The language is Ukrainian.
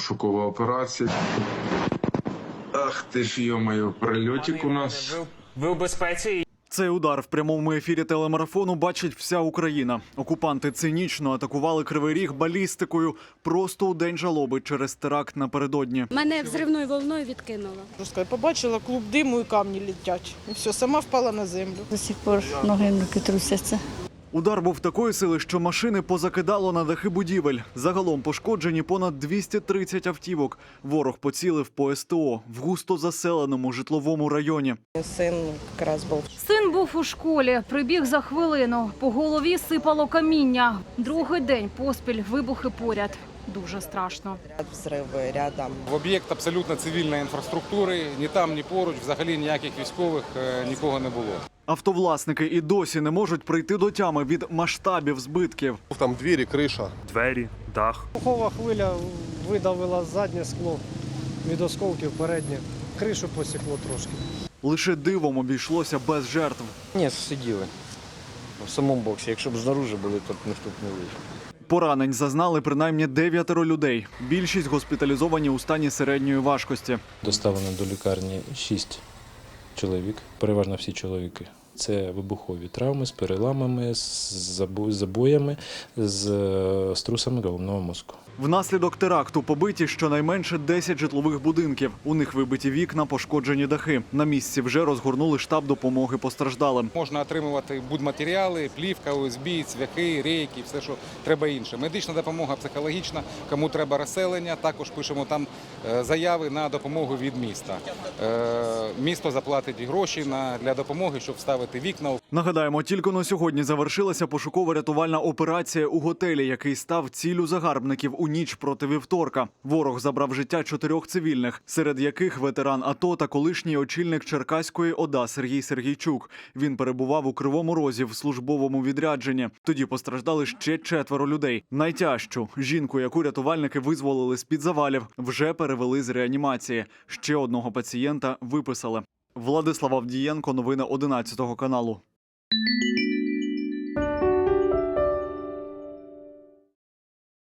пошукова операція. Ах ти ж йомаю, прильотик у нас. Ви, у безпеці? Цей удар в прямому ефірі телемарафону бачить вся Україна. Окупанти цинічно атакували кривий ріг балістикою просто у день жалоби через теракт напередодні. Мене взривною волною відкинуло. Сказати, побачила клуб диму і камні летять. І все, сама впала на землю. До сих пор ноги руки трусяться. Удар був такої сили, що машини позакидало на дахи будівель. Загалом пошкоджені понад 230 автівок. Ворог поцілив по СТО в густо заселеному житловому районі. Син якраз був Син був у школі, прибіг за хвилину. По голові сипало каміння. Другий день поспіль вибухи поряд. Дуже страшно. взриви рядом. В об'єкт абсолютно цивільної інфраструктури, ні там, ні поруч, взагалі ніяких військових е, нікого не було. Автовласники і досі не можуть прийти до тями від масштабів збитків. Там двері, криша. Двері, дах. Вибухова хвиля видавила заднє скло від осколків переднє. Кришу посікло трошки. Лише дивом обійшлося без жертв. Ні, сиділи в самому боксі. Якщо б знаружи були, то б ніхто б не вийшов. Поранень зазнали принаймні дев'ятеро людей. Більшість госпіталізовані у стані середньої важкості. Доставлено до лікарні шість чоловік, переважно всі чоловіки. Це вибухові травми з переламами, з забоями, з е, струсами головного мозку. Внаслідок теракту побиті щонайменше 10 житлових будинків. У них вибиті вікна, пошкоджені дахи. На місці вже розгорнули штаб допомоги постраждалим. Можна отримувати будматеріали, плівка, ОСБ, цвяхи, рейки, все, що треба інше. Медична допомога, психологічна, кому треба розселення. Також пишемо там е, заяви на допомогу від міста. Е, Місто заплатить гроші на, для допомоги, щоб вставити вікна. Нагадаємо, тільки на сьогодні завершилася пошуково-рятувальна операція у готелі, який став ціллю загарбників у ніч проти вівторка. Ворог забрав життя чотирьох цивільних, серед яких ветеран АТО та колишній очільник Черкаської ОДА Сергій Сергійчук. Він перебував у кривому розі в службовому відрядженні. Тоді постраждали ще четверо людей. Найтяжчу жінку, яку рятувальники визволили з під завалів, вже перевели з реанімації. Ще одного пацієнта виписали. Владислав Авдієнко, новини 11 каналу.